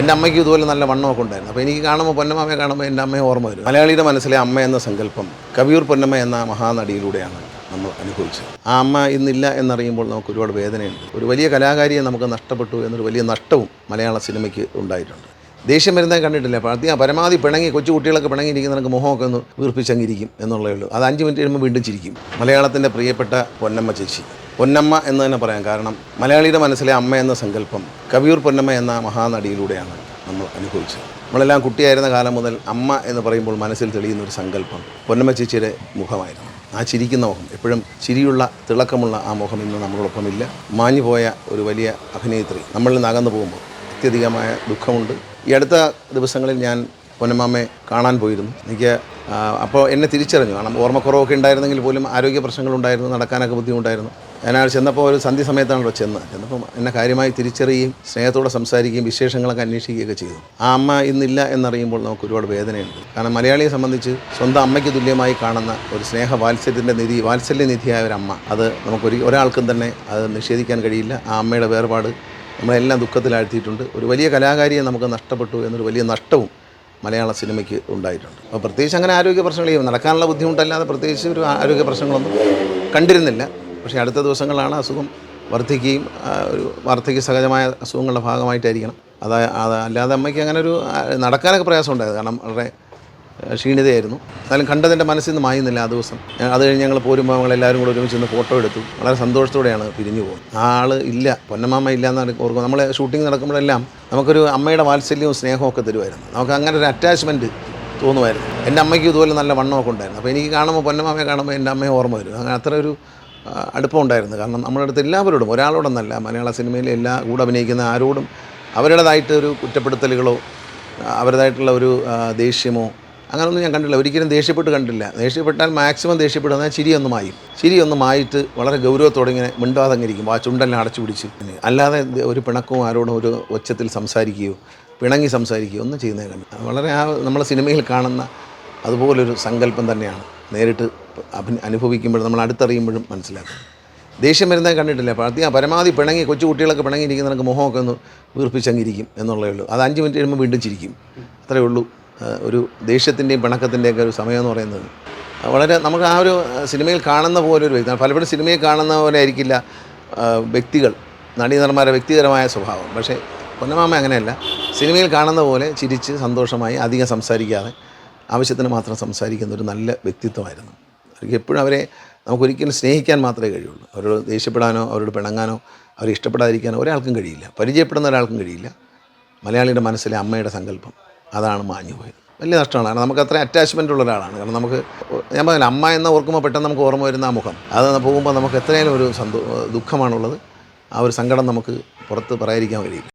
എന്റെ അമ്മയ്ക്ക് ഇതുപോലെ നല്ല വണ്ണമൊക്കെ ഉണ്ടായിരുന്നു. അപ്പോൾ എനിക്ക് കാണുമ്പോൾ പൊന്നമ്മയെ കാണുമ്പോൾ എന്റെ അമ്മയെ ഓർമ്മ വരും. മലയാളിയുടെ മനസ്സിലെ അമ്മ എന്ന സങ്കല്പം കവിയൂർ പൊന്നമ്മ എന്ന മഹാനടിയിലൂടെയാണ് നമ്മൾ അനുഭവിച്ചത്. ആ അമ്മ ഇന്നില്ല എന്നറിയുമ്പോൾ നമുക്ക് ഒരുപാട് വേദനയുണ്ട്. ഒരു വലിയ കലാകാരിയെ നമുക്ക് നഷ്ടപ്പെട്ടു എന്നൊരു വലിയ നഷ്ടവും മലയാള സിനിമയ്ക്ക് ഉണ്ടായിട്ടുണ്ട്. ദേഷ്യം വരുന്നത് കണ്ടിട്ടില്ല. അത്യാ പരമാവധി പിണങ്ങി കൊച്ചു കുട്ടികളൊക്കെ പിണങ്ങിയിരിക്കുന്ന നമുക്ക് മുഖമൊക്കെ ഒന്ന് വീർപ്പിച്ചങ്ങിരിക്കും എന്നുള്ളേ ഉള്ളൂ. അത് അഞ്ച് മിനിറ്റ് കഴിയുമ്പോൾ വീണ്ടും ചിരിക്കും. മലയാളത്തിന്റെ പ്രിയപ്പെട്ട പൊന്നമ്മ ചേച്ചി. പൊന്നമ്മ എന്ന് തന്നെ പറയാം. കാരണം മലയാളിയുടെ മനസ്സിലെ അമ്മ എന്ന സങ്കല്പം കവിയൂർ പൊന്നമ്മ എന്ന മഹാനടിയിലൂടെയാണ് നമ്മൾ അനുഭവിച്ചത്. നമ്മളെല്ലാം കുട്ടിയായിരുന്ന കാലം മുതൽ അമ്മ എന്ന് പറയുമ്പോൾ മനസ്സിൽ തെളിയുന്ന ഒരു സങ്കല്പം പൊന്നമ്മ ചേച്ചിയുടെ മുഖമായിരുന്നു. ആ ചിരിക്കുന്ന മുഖം. എപ്പോഴും ചിരിയുള്ള തിളക്കമുള്ള ആ മുഖം ഇന്ന് നമ്മളോടൊപ്പമില്ല. മാഞ്ഞുപോയ ഒരു വലിയ അഭിനേത്രി നമ്മളിൽ നിന്ന് അകന്നു പോകുമ്പോൾ അത്യധികമായ ദുഃഖമുണ്ട്. ഈ അടുത്ത ദിവസങ്ങളിൽ ഞാൻ പൊന്നമ്മാമ്മയെ കാണാൻ പോയിരുന്നു. എനിക്ക് അപ്പോൾ എന്നെ തിരിച്ചറിഞ്ഞു. കാരണം ഓർമ്മക്കുറവൊക്കെ ഉണ്ടായിരുന്നെങ്കിൽ പോലും ആരോഗ്യ പ്രശ്നങ്ങളുണ്ടായിരുന്നു നടക്കാനൊക്കെ ബുദ്ധിമുട്ടായിരുന്നു. ഞാൻ ചെന്നപ്പോൾ ഒരു സന്ധ്യ സമയത്താണല്ലോ ചെന്ന്. ചെന്നപ്പോൾ എന്നെ കാര്യമായി തിരിച്ചറിയുകയും സ്നേഹത്തോടെ സംസാരിക്കുകയും വിശേഷങ്ങളൊക്കെ അന്വേഷിക്കുകയൊക്കെ ചെയ്തു. ആ അമ്മ ഇന്നില്ല എന്നറിയുമ്പോൾ നമുക്ക് ഒരുപാട് വേദനയുണ്ട്. കാരണം മലയാളിയെ സംബന്ധിച്ച് സ്വന്തം അമ്മയ്ക്ക് തുല്യമായി കാണുന്ന ഒരു സ്നേഹ വാത്സല്യത്തിന്റെ നിധി വാത്സല്യനിധിയായ ഒരു അമ്മ. അത് നമുക്കൊരു ഒരാൾക്കും തന്നെ അത് നിഷേധിക്കാൻ കഴിയില്ല. ആ അമ്മയുടെ വേർപാട് നമ്മളെല്ലാം ദുഃഖത്തിലാഴ്ത്തിയിട്ടുണ്ട്. ഒരു വലിയ കലാകാരിയെ നമുക്ക് നഷ്ടപ്പെട്ടു എന്നൊരു വലിയ നഷ്ടവും മലയാള സിനിമയ്ക്ക് ഉണ്ടായിട്ടുണ്ട്. അപ്പോൾ പ്രത്യേകിച്ച് അങ്ങനെ ആരോഗ്യ പ്രശ്നങ്ങൾ നടക്കാനുള്ള ബുദ്ധിമുട്ടല്ലാതെ പ്രത്യേകിച്ച് ഒരു ആരോഗ്യ പ്രശ്നങ്ങളൊന്നും കണ്ടിരുന്നില്ല. പക്ഷേ അടുത്ത ദിവസങ്ങളാണ് അസുഖം വർദ്ധിക്കുകയും ഒരു വാർദ്ധക്യ സഹജമായ അസുഖങ്ങളുടെ ഭാഗമായിട്ടായിരിക്കണം. അത് അല്ലാതെ അമ്മയ്ക്ക് അങ്ങനെ ഒരു നടക്കാനൊക്കെ പ്രയാസം ഉണ്ടായത് കാരണം വളരെ ക്ഷീണിതയായിരുന്നു. എന്നാലും കണ്ടതിന്റെ മനസ്സിൽ നിന്ന് മായുന്നില്ല ആ ദിവസം. അത് കഴിഞ്ഞ് ഞങ്ങൾ പോരുമ്പോൾ ഞങ്ങൾ എല്ലാവരും കൂടെ ഒരുമിച്ച് നിന്ന് ഫോട്ടോ എടുത്തു. വളരെ സന്തോഷത്തോടെയാണ് പിരിഞ്ഞു പോകുന്നത്. ആൾ ഇല്ല. പൊന്നമാമ ഇല്ല എന്നാണ് ഓർക്കും നമ്മൾ ഷൂട്ടിംഗ് നടക്കുമ്പോഴെല്ലാം നമുക്കൊരു അമ്മയുടെ വാത്സല്യവും സ്നേഹവും ഒക്കെ തരുമായിരുന്നു. നമുക്ക് അങ്ങനെ ഒരു അറ്റാച്ച്മെന്റ് തോന്നുമായിരുന്നു. എന്റെ അമ്മയ്ക്ക് ഇതുപോലെ നല്ല വണ്ണമൊക്കെ ഉണ്ടായിരുന്നു. അപ്പോൾ എനിക്ക് കാണുമ്പോൾ പൊന്നമാമയെ കാണുമ്പോൾ എന്റെ അമ്മയെ ഓർമ്മ വരും. അങ്ങനെ അത്ര ഒരു അടുപ്പമുണ്ടായിരുന്നു കാരണം നമ്മുടെ അടുത്ത് എല്ലാവരോടും ഒരാളോടൊന്നല്ല. മലയാള സിനിമയിലെ എല്ലാ കൂടെ അഭിനയിക്കുന്ന ആരോടും അവരുടേതായിട്ട് ഒരു കുറ്റപ്പെടുത്തലുകളോ അവരുടേതായിട്ടുള്ള ഒരു ദേഷ്യമോ അങ്ങനൊന്നും ഞാൻ കണ്ടില്ല. ഒരിക്കലും ദേഷ്യപ്പെട്ട് കണ്ടില്ല. ദേഷ്യപ്പെട്ടാൽ മാക്സിമം ദേഷ്യപ്പെടുന്ന ചിരിയൊന്ന് മായും. ചിരിയൊന്ന് മായിട്ട് വളരെ ഗൗരവത്തോടെ ഇങ്ങനെ മിണ്ടാതെ അങ്ങ് ആ ചുണ്ടെല്ലാം അടച്ചു പിടിച്ച്. അല്ലാതെ ഒരു പിണക്കവും ആരോടും ഒരു ഒച്ചത്തിൽ സംസാരിക്കുകയോ പിണങ്ങി സംസാരിക്കുകയോ ഒന്നും ചെയ്യുന്നത് കണ്ടില്ല. വളരെ ആ നമ്മളെ സിനിമയിൽ കാണുന്ന അതുപോലൊരു സങ്കല്പം തന്നെയാണ്. നേരിട്ട് അഭി അനുഭവിക്കുമ്പോൾ നമ്മൾ അടുത്തറിയുമ്പോഴും മനസ്സിലാക്കും. ദേഷ്യം വരുന്നത് കണ്ടിട്ടില്ല? അപ്പോൾ ആ പരമാവധി പിണങ്ങി കൊച്ചു കുട്ടികളൊക്കെ പിണങ്ങിയിരിക്കുന്ന നമുക്ക് മുഖമൊക്കെ ഒന്ന് വീർപ്പിച്ചങ്ങിരിക്കും എന്നുള്ളേ ഉള്ളൂ. അത് അഞ്ച് മിനിറ്റ് കഴിയുമ്പോൾ വീണ്ടും ചിരിക്കും. അത്രയേ ഉള്ളൂ. ഒരു ദേഷ്യത്തിന്റെയും പിണക്കത്തിന്റെയൊക്കെ ഒരു സമയം എന്ന് പറയുന്നത് വളരെ നമുക്ക് ആ ഒരു സിനിമയിൽ കാണുന്ന പോലെ ഒരു വ്യക്തി പലപ്പോഴും സിനിമയിൽ കാണുന്ന പോലെ ആയിരിക്കില്ല വ്യക്തികൾ നടീനടന്മാരുടെ വ്യക്തിപരമായ സ്വഭാവം. പക്ഷേ പൊന്നമാമ അങ്ങനെയല്ല. സിനിമയിൽ കാണുന്ന പോലെ ചിരിച്ച് സന്തോഷമായി അധികം സംസാരിക്കാതെ ആവശ്യത്തിന് മാത്രം സംസാരിക്കുന്ന ഒരു നല്ല വ്യക്തിത്വമായിരുന്നു. അവർക്ക് എപ്പോഴും അവരെ നമുക്കൊരിക്കലും സ്നേഹിക്കാൻ മാത്രമേ കഴിയുള്ളൂ. അവരോട് ദേഷ്യപ്പെടാനോ അവരോട് പിണങ്ങാനോ അവരെ ഇഷ്ടപ്പെടാതിരിക്കാനോ ഒരാൾക്കും കഴിയില്ല. പരിചയപ്പെടുന്ന ഒരാൾക്കും കഴിയില്ല. മലയാളിയുടെ മനസ്സിലെ അമ്മയുടെ സങ്കല്പം. അതാണ് മാഞ്ഞു പോയത്. വലിയ നഷ്ടമാണ്. കാരണം നമുക്ക് അത്ര അറ്റാച്ച്മെന്റ് ഉള്ള ഒരാളാണ്. കാരണം നമുക്ക് ഞാൻ പറഞ്ഞില്ല അമ്മ എന്ന് ഓർക്കുമ്പോൾ പെട്ടെന്ന് നമുക്ക് ഓർമ്മ വരുന്ന ആ മുഖം. അത് പോകുമ്പോൾ നമുക്ക് എത്രയും ഒരു സന്തോ ദുഃഖമാണുള്ളത്. ആ ഒരു സങ്കടം നമുക്ക് പുറത്ത് പറയാതിരിക്കാൻ കഴിയില്ല